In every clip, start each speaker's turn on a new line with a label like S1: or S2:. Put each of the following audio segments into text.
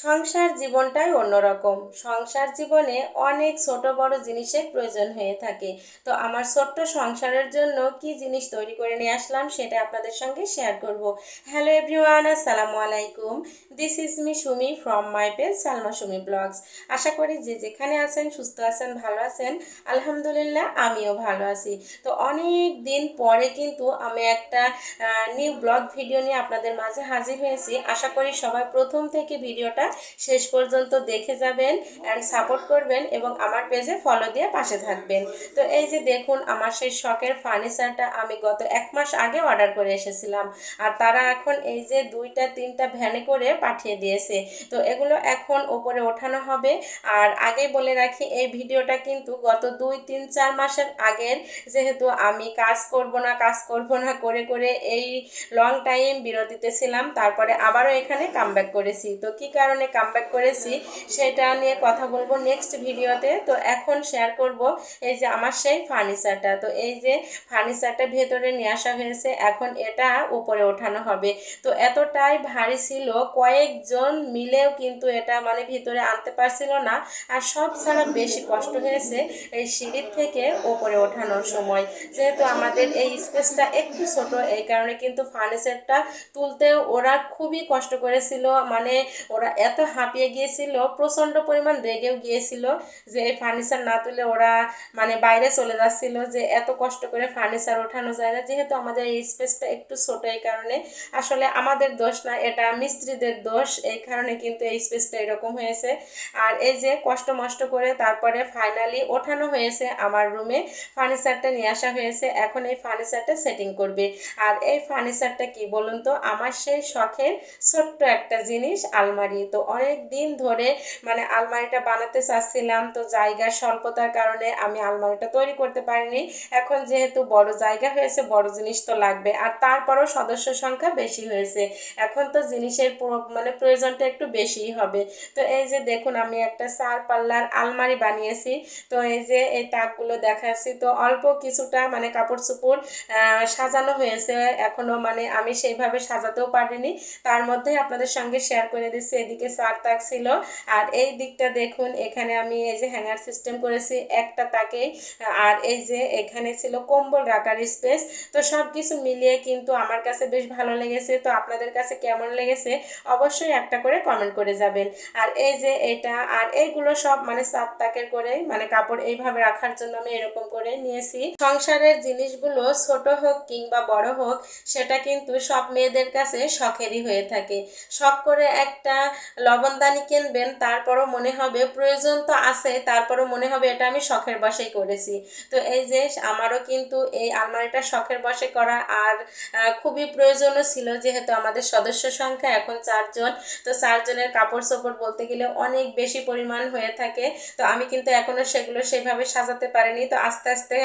S1: সংসার জীবনটাই অন্যরকম। সংসার জীবনে অনেক ছোট বড় জিনিসের প্রয়োজন হয়ে থাকে। তো আমার ছোট্ট সংসারের জন্য কি জিনিস তৈরি করে নিয়ে আসলাম সেটা আপনাদের সঙ্গে শেয়ার করব। হ্যালো এভরিওয়ান আসসালামু আলাইকুম। This is me Sumi from my page Salma Sumi blogs আশা করি যে যেখানে আছেন, সুস্থ আছেন, ভালো আছেন, আলহামদুলিল্লাহ আমিও ভালো আছি। তো অনেক দিন পরে কিন্তু আমি একটা নিউ ব্লগ ভিডিও নিয়ে আপনাদের মাঝে হাজির হয়েছি। আশা করি সবাই প্রথম থেকে ভিডিওটা শেষ পর্যন্ত দেখে যাবেন অ্যান্ড সাপোর্ট করবেন এবং আমার পেজে ফলো দিয়ে পাশে থাকবেন। তো এই যে দেখুন, আমার সেই শখের ফার্নিচারটা আমি গত এক মাস আগে অর্ডার করে এসেছিলাম। আর তারা এখন এই যে দুইটা, তিনটা ভ্যানে করে পাঠিয়ে দিয়েছে। তো এগুলো এখন ওপরে ওঠানো হবে। আর আগেই বলে রাখি, এই ভিডিওটা কিন্তু গত দুই, তিন, চার মাসের আগের। যেহেতু আমি কাজ করব না, কাজ করব না, করে করে এই লং টাইম বিরতিতে ছিলাম। তারপরে আবারও এখানে কামব্যাক করেছি। তো কি কারণে কামব্যাক করেছি, সেটা নিয়ে কথা বলব নেক্সট ভিডিওতে তো। এখন শেয়ার করব এই যে আমার সেই ফার্নিচারটা তো এই যে ফার্নিচারটা ভেতরে নিয়ে আসা হয়েছে, এখন এটা উপরে ওঠানো হবে। তো এতটাই ভারী ছিল, কয়েকজন মিলেও কিন্তু এটা মানে ভিতরে আনতে পারছিল না। আর সব ছাড়া বেশি কষ্ট হয়েছে এই সিঁড়ির থেকে ওপরে ওঠানোর সময়। যেহেতু আমাদের এই স্পেসটা একটু ছোট, এই কারণে কিন্তু ফার্নিচারটা তুলতে ওরা খুবই কষ্ট করেছিল। মানে ওরা এত হাঁপিয়ে গিয়েছিল, প্রচণ্ড পরিমাণ রেগেও গিয়েছিল যে এই ফার্নিচার না তুলে ওরা মানে বাইরে চলে যাচ্ছিল যে এত কষ্ট করে ফার্নিচার ওঠানো যায় না। যেহেতু আমাদের এই স্পেসটা একটু ছোট এই কারণে, আসলে আমাদের দোষ না, এটা মিস্ত্রিদের দোষ, এই কারণে কিন্তু এই স্পেসটা এরকম হয়েছে। আর এই যে কষ্ট মষ্ট করে তারপরে ফাইনালি ওঠানো হয়েছে আমার রুমে ফার্নিচারটা নিয়ে আসা হয়েছে, এখন এই ফার্নিচারটা সেটিং করবে। আর এই ফার্নিচারটা কি বলুন তো? আমার সেই শখের ছোট্ট একটা জিনিস, আলমারি। তো অনেক দিন ধরে মানে আলমারিটা বানাতে চাচ্ছিলাম, তো জায়গার স্বল্পতার কারণে আমি আলমারিটা তৈরি করতে পারিনি। এখন যেহেতু বড় জায়গা হয়েছে, বড় জিনিস তো লাগবে। আর তারপরও সদস্য সংখ্যা বেশি হয়েছে। এখন তো জিনিসের মানে প্রয়োজনটা একটু বেশিই হবে। তো এই যে দেখুন, আমি একটা চার পাল্লার আলমারি বানিয়েছি। তো এই যে এই তাকগুলো দেখাচ্ছি। তো অল্প কিছুটা মানে কাপড় চোপড় সাজানো হয়েছে। এখনও মানে আমি সেইভাবে সাজাতেও পারিনি। তার মধ্যে আপনাদের সঙ্গে শেয়ার করে দিচ্ছি। এদিকে চার তাক ছিল। আর এই দিকটা দেখুন, এখানে আমি এই যে হ্যাঙ্গার সিস্টেম করেছি, একটা তাকেই আর এই যে এখানে ছিল কম্বল রাখার স্পেস। তো সব কিছু মিলিয়ে কিন্তু আমার কাছে বেশ ভালো লেগেছে। তো আপনাদের কাছে কেমন লেগেছে? অবশ্যই একটা করে কমেন্ট করে যাবেন। আর এই যে এটা, আর এইগুলো সব মানে সাত তাকের করে মানে কাপড় এইভাবে রাখার জন্য আমি এরকম করে নিয়েছি। সংসারের জিনিসগুলো ছোট হোক কিংবা বড় হোক, সেটা কিন্তু সব মেয়েদের কাছে শখেরই হয়ে থাকে। শখ করে একটা লবণদানি কিনবেন, তারপরও মনে হবে প্রয়োজন তো আছে, তারপরও মনে হবে এটা আমি শখের বসেই করেছি। তো এই যে আমারও কিন্তু এই আলমারিটা শখের বসে করা আর খুবই প্রয়োজনও ছিল যেহেতু আমাদের সদস্য সংখ্যা এখন চারজন। তো চারজনের কাপড় চোপড় বলতে গেলে অনেক বেশি পরিমাণ হয়ে থাকে। তো আমি কিন্তু এখনও সেগুলো সেভাবে সাজাতে পারিনি। তো আস্তে আস্তে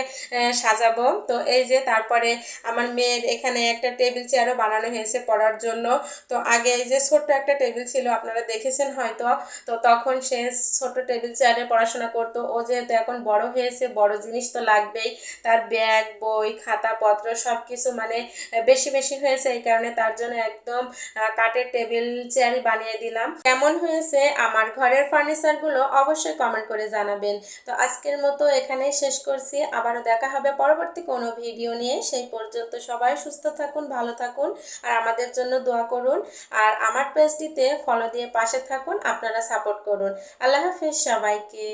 S1: সাজাবো। তো এই যে তারপরে আমার মেয়ের এখানে একটা টেবিল চেয়ারও বানানো হয়েছে পড়ার জন্য। তো আগে এই যে ছোট্ট একটা টেবিল ছিল আপনারা দেখেছেন হয়তো, তো তখন সে ছোট টেবিল চেয়ারে পড়াশোনা করতো। ও যেহেতু এখন বড় হয়েছে, বড় জিনিস তো লাগবেই। তার ব্যাগ, বই, খাতাপত্র সব কিছু মানে বেশি বেশি হয়েছে এই কারণে তার জন্য একদম কাঠের টেবিল চেয়ারই বানিয়ে দিলাম। কেমন হয়েছে আমার ঘরের ফার্নিচারগুলো অবশ্যই কমেন্ট করে জানাবেন। তো আজকের মতো এখানেই শেষ করছি। আবারও দেখা হবে পরবর্তী কোনো ভিডিও নিয়ে। সেই পর্যন্ত সবাই সুস্থ থাকুন, ভালো থাকুন, আর আমাদের জন্য দোয়া করুন। আর আমার পেজটিতে ফলো দিয়ে পাশে থাকুন আপনারা সাপোর্ট করুন। আল্লাহ হাফিজ সবাইকে।